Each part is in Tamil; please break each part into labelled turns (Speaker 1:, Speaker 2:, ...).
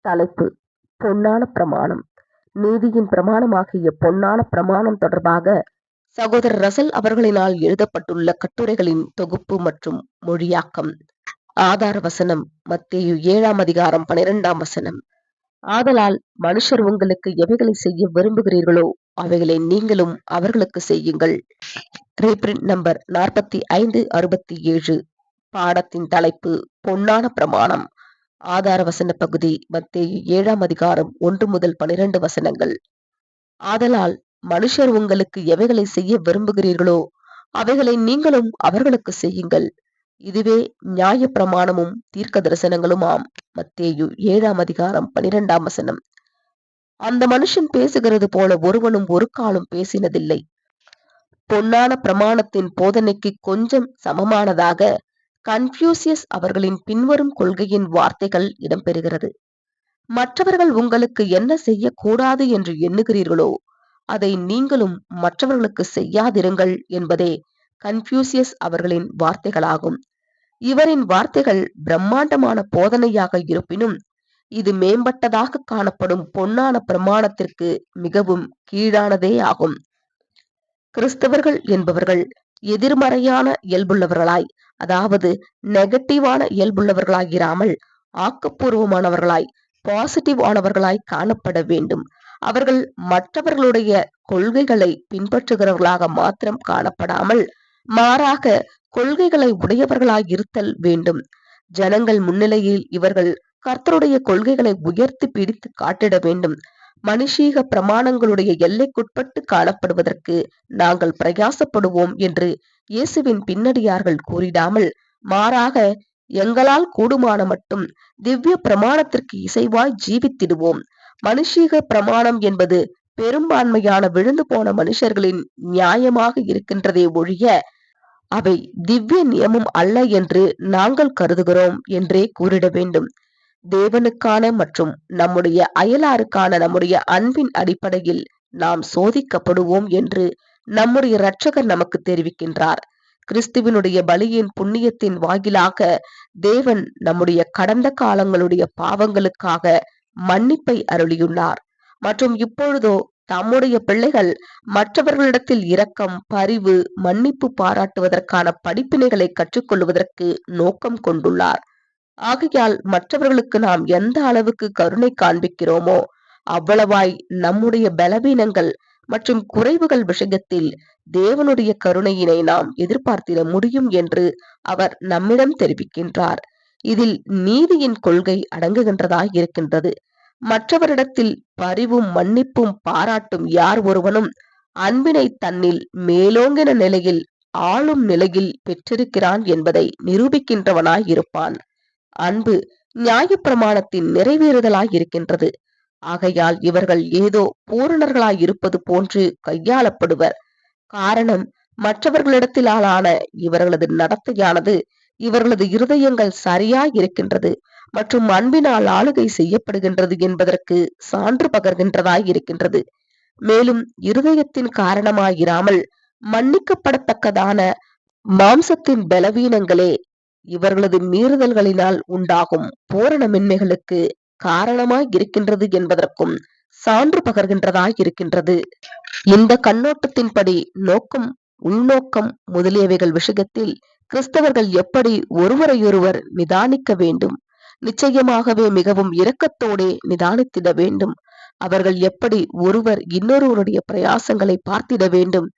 Speaker 1: தலைப்பு பொன்னான பிரமாணம். நீதியின் பிரமாணமாகிய பொன்னான பிரமாணம் தொடர்பாக சகோதரர் ரசல் அவர்களினால் எழுதப்பட்டுள்ள கட்டுரைகளின் தொகுப்பு மற்றும் மொழியாக்கம். ஆதார வசனம் மத்திய ஏழாம் அதிகாரம் பனிரெண்டாம் வசனம். ஆதலால் மனுஷர் உங்களுக்கு எவைகளை செய்ய விரும்புகிறீர்களோ அவைகளை நீங்களும் அவர்களுக்கு செய்யுங்கள். ரீப்ரிண்ட் நம்பர் நாற்பத்தி ஐந்து அறுபத்தி ஏழு. பாடத்தின் தலைப்பு பொன்னான பிரமாணம். ஆதார வசன பகுதி மத்தேயு ஏழாம் அதிகாரம் ஒன்று முதல் பனிரெண்டு வசனங்கள். ஆதலால் மனுஷர் உங்களுக்கு எவைகளை செய்ய விரும்புகிறீர்களோ அவைகளை நீங்களும் அவர்களுக்கு செய்யுங்கள். இதுவே நியாய பிரமாணமும் தீர்க்க தரிசனங்களுமாம் மத்தேயு ஏழாம் அதிகாரம் பனிரெண்டாம் வசனம். அந்த மனுஷன் பேசுகிறது போல ஒருவனும் ஒரு காலும் பேசினதில்லை. பொன்னான பிரமாணத்தின் போதனைக்கு கொஞ்சம் சமமானதாக கன்ஃபியூசியஸ் அவர்களின் பின்வரும் கொள்கையின் வார்த்தைகள் இடம்பெறுகிறது. மற்றவர்கள் உங்களுக்கு என்ன செய்யக்கூடாது என்று எண்ணுகிறீர்களோ அதை நீங்களும் மற்றவர்களுக்கு செய்யாதிருங்கள் என்பதே கன்ஃபியூசியஸ் அவர்களின் வார்த்தைகளாகும். இவரின் வார்த்தைகள் பிரம்மாண்டமான போதனையாக இருப்பினும் இது மேம்பட்டதாக காணப்படும் பொன்னான பிரமாணத்திற்கு மிகவும் கீழானதே ஆகும். கிறிஸ்தவர்கள் என்பவர்கள் எதிர்மறையான இயல்புள்ளவர்களாய் அதாவது நெகட்டிவான இயல்புள்ளவர்களாகிராமல் ஆக்கப்பூர்வமானவர்களாய் பாசிட்டிவ் ஆனவர்களாய் காணப்பட வேண்டும். அவர்கள் மற்றவர்களுடைய கொள்கைகளை பின்பற்றுகிறவர்களாக மாத்திரம் காணப்படாமல் மாறாக கொள்கைகளை உடையவர்களாய் இருத்தல் வேண்டும். ஜனங்கள் முன்னிலையில் இவர்கள் கர்த்தருடைய கொள்கைகளை உயர்த்தி பிடித்து காட்டிட வேண்டும். மனுஷீக பிரமாணங்களுடைய எல்லைக்குட்பட்டு காணப்படுவதற்கு நாங்கள் பிரயாசப்படுவோம் என்று இயேசுவின் பின்னடியார்கள் கூறிடாமல் மாறாக எங்களால் கூடுமான மட்டும் திவ்ய பிரமாணத்திற்கு இசைவாய் ஜீவித்திடுவோம். மனுஷீக பிரமாணம் என்பது பெரும்பான்மையான விழுந்து போன மனுஷர்களின் நியாயமாக இருக்கின்றதே ஒழிய அவை திவ்ய நியமம் அல்ல என்று நாங்கள் கருதுகிறோம் என்றே கூறிட வேண்டும். தேவனுக்கான மற்றும் நம்முடைய அயலாருக்கான நம்முடைய அன்பின் அடிப்படையில் நாம் சோதிக்கப்படுவோம் என்று நம்முடைய இரட்சகர் நமக்கு தெரிவிக்கின்றார். கிறிஸ்துவினுடைய பலியின் புண்ணியத்தின் வாயிலாக தேவன் நம்முடைய கடந்த காலங்களுடைய பாவங்களுக்காக மன்னிப்பை அருளியுள்ளார். மற்றும் இப்பொழுதோ தம்முடைய பிள்ளைகள் மற்றவர்களிடத்தில் இரக்கம் பரிவு மன்னிப்பு பாராட்டுவதற்கான படிப்பினைகளை கற்றுக்கொள்வதற்கு நோக்கம் கொண்டுள்ளார். ஆகையால் மற்றவர்களுக்கு நாம் எந்த அளவுக்கு கருணை காண்பிக்கிறோமோ அவ்வளவாய் நம்முடைய பலவீனங்கள் மற்றும் குறைவுகள் விஷயத்தில் தேவனுடைய கருணையினை நாம் எதிர்பார்த்திட முடியும் என்று அவர் நம்மிடம் தெரிவிக்கின்றார். இதில் நீதியின் கொள்கை அடங்குகின்றதாய் இருக்கின்றது. மற்றவரிடத்தில் பரிவும் மன்னிப்பும் பாராட்டும் யார் ஒருவனும் அன்பினை தன்னில் மேலோங்கின நிலையில் ஆளும் நிலையில் பெற்றிருக்கிறான் என்பதை நிரூபிக்கின்றவனாய் இருப்பான். அன்பு நியாயப்பிரமாணத்தின் நிறைவேறுதலாய் இருக்கின்றது ஆகையால் இவர்கள் ஏதோ பூரணர்களாய் இருப்பது போன்று கையாளப்படுவர். காரணம் மற்றவர்களிடத்திலான இவர்களது நடத்தையானது இவர்களது இருதயங்கள் சரியாய் இருக்கின்றது மற்றும் அன்பினால் ஆளுகை செய்யப்படுகின்றது என்பதற்கு சான்று பகர்கின்றதாய் இருக்கின்றது மேலும் இருதயத்தின் காரணமாயிராமல் மன்னிக்கப்படத்தக்கதான மாம்சத்தின் பலவீனங்களே இவர்களது மீறுதல்களினால் உண்டாகும் பூரணமின்மைகளுக்கு காரணமாய் இருக்கின்றது என்பதற்கும் சான்று பகர்கின்றதாய் இருக்கின்றது. இந்த கண்ணோட்டத்தின்படி நோக்கம் உள்நோக்கம் முதலியவைகள் விஷயத்தில் கிறிஸ்தவர்கள் எப்படி ஒருவரையொருவர் நிதானிக்க வேண்டும்? நிச்சயமாகவே மிகவும் இரக்கத்தோடே நிதானித்திட வேண்டும். அவர்கள் எப்படி ஒருவர் இன்னொருவருடைய பிரயாசங்களை பார்த்திட வேண்டும்?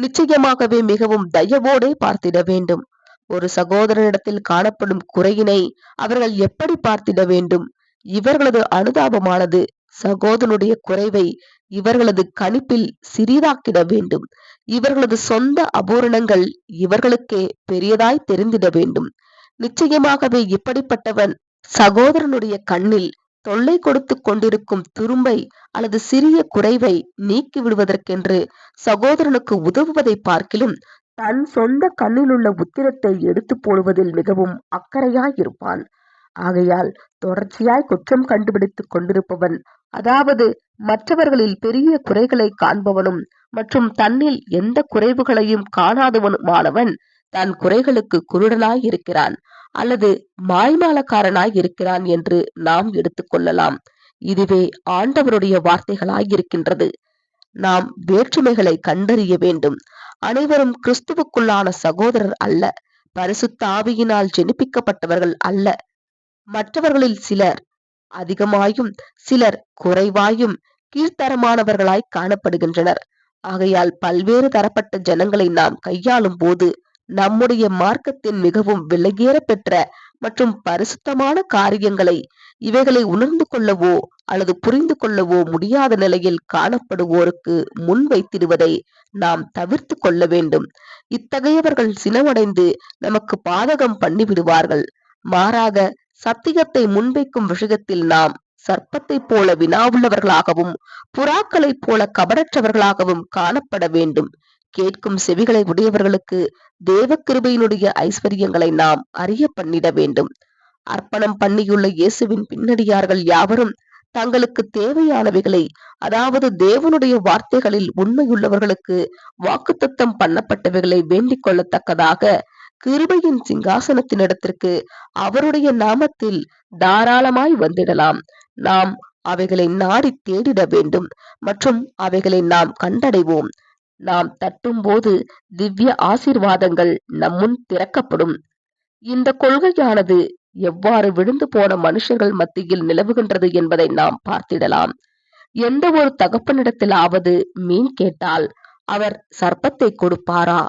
Speaker 1: நிச்சயமாகவே மிகவும் தயவோடே பார்த்திட வேண்டும். ஒரு சகோதரனிடத்தில் காணப்படும் குறையினை அவர்கள் எப்படி பார்த்திட வேண்டும்? இவர்களது அனுதாபமானது சகோதரனுடைய குறைவை இவர்களது கணிப்பில் சிறிதாக்கிட வேண்டும். இவர்களது சொந்த அபூரணங்கள் இவர்களுக்கே பெரியதாய் தெரிந்திட வேண்டும். நிச்சயமாகவே இப்படிப்பட்டவன் சகோதரனுடைய கண்ணில் தொல்லை கொடுத்து கொண்டிருக்கும் துரும்பை அல்லது சிறிய குறைவை நீக்கி விடுவதற்கென்று சகோதரனுக்கு உதவுவதை பார்க்கிலும் தன் சொந்த கண்ணில் உள்ள உத்திரத்தை எடுத்து போடுவதில் மிகவும் அக்கறையாயிருப்பான். ஆகையால் தொடர்ச்சியாய் குற்றம் கண்டுபிடித்துக் கொண்டிருப்பவன் அதாவது மற்றவர்களில் பெரிய குறைகளை காண்பவனும் மற்றும் தன்னில் எந்த குறைவுகளையும் காணாதவனுமானவன் தன் குறைகளுக்கு குருடனாய் இருக்கிறான் அல்லது மாய்மாலக்காரனாய் இருக்கிறான் என்று நாம் எடுத்துக்கொள்ளலாம் இதுவே ஆண்டவருடைய வார்த்தைகளாய் இருக்கின்றது நாம் வேற்றுமைகளை கண்டறிய வேண்டும். அனைவரும் கிறிஸ்துவுக்குள்ளான சகோதரர் அல்ல. பரிசுத்த ஆவியினால் ஜெனிப்பிக்கப்பட்டவர்கள் அல்ல. மற்றவர்களில் சிலர் அதிகமாயும் சிலர் குறைவாயும் கீழ்த்தரமானவர்களாய் காணப்படுகின்றனர். ஆகையால் பல்வேறு தரப்பட்ட ஜனங்களை நாம் கையாளும் போது நம்முடைய மார்க்கத்தின் மிகவும் விலகேற பெற்ற மற்றும் பரிசுத்தமான காரியங்களை இவைகளை உணர்ந்து கொள்ளவோ அல்லது புரிந்து கொள்ளவோ முடியாத நிலையில் காணப்படுவோருக்கு முன்வைத்திடுவதை நாம் தவிர்த்து கொள்ள வேண்டும். இத்தகையவர்கள் சினமடைந்து நமக்கு பாதகம் பண்ணிவிடுவார்கள். மாறாக சத்தியத்தை முன்வைக்கும் விஷயத்தில் நாம் சர்ப்பத்தைப் போல வினாவுள்ளவர்களாகவும் புறாக்களைப் போல கபடற்றவர்களாகவும் காணப்பட வேண்டும். கேட்கும் செவிகளை உடையவர்களுக்கு தேவ கிருபையினுடைய ஐஸ்வர்யங்களை நாம் அறிய பண்ணிட வேண்டும். அர்ப்பணம் பண்ணியுள்ள இயேசுவின் பின்னடியார்கள் யாவரும் தங்களுக்கு தேவையானவைகளை அதாவது தேவனுடைய வார்த்தைகளில் உண்மையுள்ளவர்களுக்கு வாக்குத்தத்தம் பண்ணப்பட்டவைகளை வேண்டிக் கொள்ளத்தக்கதாக கிருபையின் சிங்காசனத்தினிடத்திற்கு அவருடைய நாமத்தில் தாராளமாய் வந்திடலாம். நாம் அவைகளை நாடி தேடிட வேண்டும் மற்றும் அவைகளை நாம் கண்டடைவோம். நாம் தட்டும் போது திவ்ய ஆசீர்வாதங்கள் நம்முன் திறக்கப்படும். இந்த கொள்கையானது எவ்வாறு விழுந்து போன மனுஷர்கள் மத்தியில் நிலவுகின்றது என்பதை நாம் பார்த்திடலாம். எந்த ஒரு தகப்பனிடத்திலாவது மீன் கேட்டால் அவர் சர்ப்பத்தை கொடுப்பாரா?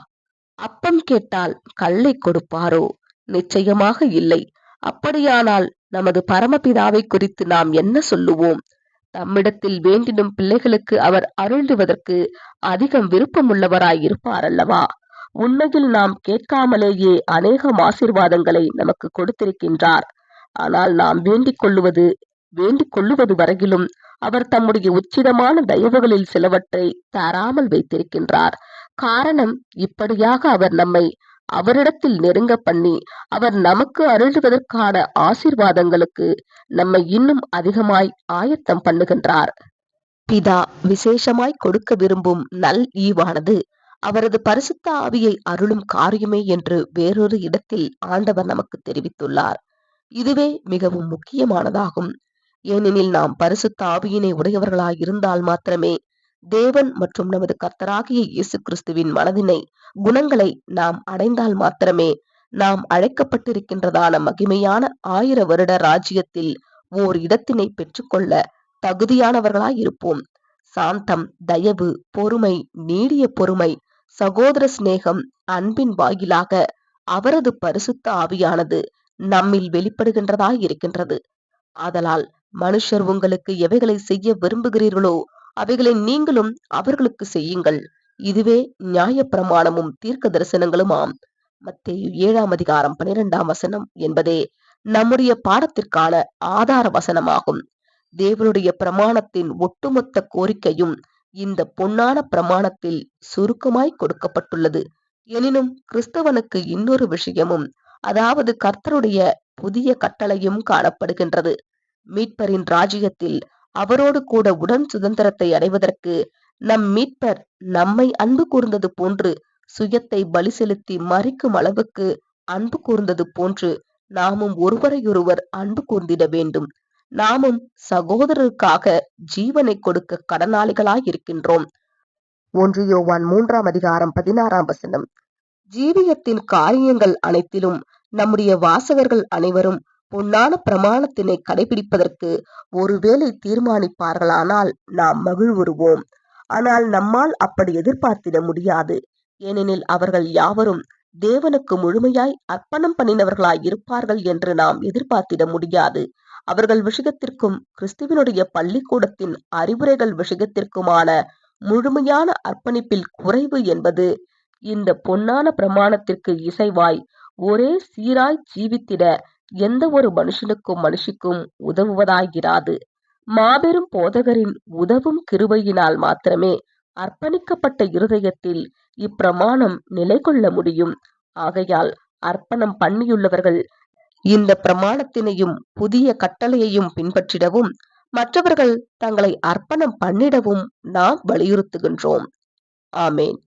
Speaker 1: அப்பம் கேட்டால் கல்லை கொடுப்பாரோ? நிச்சயமாக இல்லை. அப்படியானால் நமது பரமபிதாவை குறித்து நாம் என்ன சொல்லுவோம்? தம்மிடத்தில் வேண்டிடும் பிள்ளைகளுக்கு அவர் அருள்டுவதற்கு அதிகம் விருப்பமுள்ளவராய் இருப்பார் அல்லவா உண்மையில் நாம் கேட்காமலேயே அநேகம் ஆசிர்வாதங்களை நமக்கு கொடுத்திருக்கின்றார். ஆனால் நாம் வேண்டிக் கொள்ளுவது வேண்டிக் கொள்ளுவது வரையிலும் அவர் தம்முடைய உச்சிதமான தயவுகளில் சிலவற்றை தராமல் வைத்திருக்கின்றார். காரணம் இப்படியாக அவர் நம்மை அவரிடத்தில் நெருங்க பண்ணி அவர் நமக்கு அருள்வதற்கான ஆசீர்வாதங்களுக்கு நம்மை இன்னும் அதிகமாய் ஆயத்தம் பண்ணுகின்றார். பிதா விசேஷமாய் கொடுக்க விரும்பும் நல் ஈவானது அவரது பரிசுத்த ஆவியை அருளும் காரியமே என்று வேறொரு இடத்தில் ஆண்டவர் நமக்கு தெரிவித்துள்ளார். இதுவே மிகவும் முக்கியமானதாகும். ஏனெனில் நாம் பரிசுத்த ஆவியினை உடையவர்களாய் இருந்தால் மாத்திரமே தேவன் மற்றும் நமது கர்த்தராகிய இயேசு கிறிஸ்துவின் மனதினை குணங்களை நாம் அடைந்தால் மாத்திரமே நாம் அழைக்கப்பட்டிருக்கின்றதான மகிமையான ஆயிர வருட ராஜ்யத்தில் ஓர் இடத்தினை பெற்றுக்கொள்ள தகுதியானவர்களாய் இருப்போம். சாந்தம் தயவு பொறுமை நீடிய பொறுமை சகோதர சிநேகம் அன்பின் வாயிலாக அவரது பரிசுத்த ஆவியானது நம்மில் வெளிப்படுகின்றதாய் இருக்கின்றது. ஆதலால் மனுஷர் உங்களுக்கு எவைகளை செய்ய விரும்புகிறீர்களோ அவைகளை நீங்களும் அவர்களுக்கு செய்யுங்கள். இதுவே நியாய பிரமாணமும் தீர்க்க தரிசனங்களுமாம் மத்தேயு ஏழாம் அதிகாரம் பனிரெண்டாம் வசனம் என்பதே நம்முடைய பாடத்திற்கான ஆதார வசனமாகும். தேவனுடைய பிரமாணத்தின் ஒட்டுமொத்த கோரிக்கையும் இந்த பொன்னான பிரமாணத்தில் சுருக்கமாய் கொடுக்கப்பட்டுள்ளது. எனினும் கிறிஸ்தவனுக்கு இன்னொரு விஷயமும் அதாவது கர்த்தருடைய புதிய கட்டளையும் காணப்படுகின்றது. மீட்பரின் ராஜ்யத்தில் அவரோடு கூட உடன் சுதந்திரத்தை அடைவதற்கு நம் மீட்பர் நம்மை அன்பு கூர்ந்தது போன்று சுயத்தை பலி செலுத்தி மறிக்கும் அளவுக்கு அன்பு கூர்ந்தது போன்று நாமும் ஒருவரையொருவர் அன்பு கூர்ந்திட வேண்டும். நாமும் சகோதரருக்காக ஜீவனை கொடுக்க கடனாளிகளாய் இருக்கின்றோம். ஒன்று யோவான் மூன்றாம் அதிகாரம் பதினாறாம் வசனம். ஜீவியத்தின் காரியங்கள் அனைத்திலும் நம்முடைய வாசகர்கள் அனைவரும் பொன்னான பிரமாணத்தினை கடைபிடிப்பதற்கு ஒருவேளை தீர்மானிப்பார்களானால் நாம் மகிழ்வுறுவோம். ஆனால் நம்மால் அப்படி எதிர்பார்த்திட முடியாது. ஏனெனில் அவர்கள் யாவரும் தேவனுக்கு முழுமையாய் அர்ப்பணம் பண்ணினவர்களாய் இருப்பார்கள் என்று நாம் எதிர்பார்த்திட முடியாது. அவர்கள் விஷயத்திற்கும் கிறிஸ்துவனுடைய பள்ளிக்கூடத்தின் அறிவுரைகள் விஷயத்திற்குமான முழுமையான அர்ப்பணிப்பில் குறைவு என்பது இந்த பொன்னான பிரமாணத்திற்கு இசைவாய் ஒரே சீராய் ஜீவித்திட எந்த ஒரு மனுஷனுக்கும் மனுஷிக்கும் உதவுவதாயிராது. மாபெரும் போதகரின் உதவும் கிருபையினால் மாத்திரமே அர்ப்பணிக்கப்பட்ட இருதயத்தில் இப்பிரமாணம் நிலை கொள்ள முடியும். ஆகையால் அர்ப்பணம் பண்ணியுள்ளவர்கள் இந்த பிரமாணத்தினையும் புதிய கட்டளையையும் பின்பற்றிடவும் மற்றவர்கள் தங்களை அர்ப்பணம் பண்ணிடவும் நாம் வலியுறுத்துகின்றோம். ஆமேன்.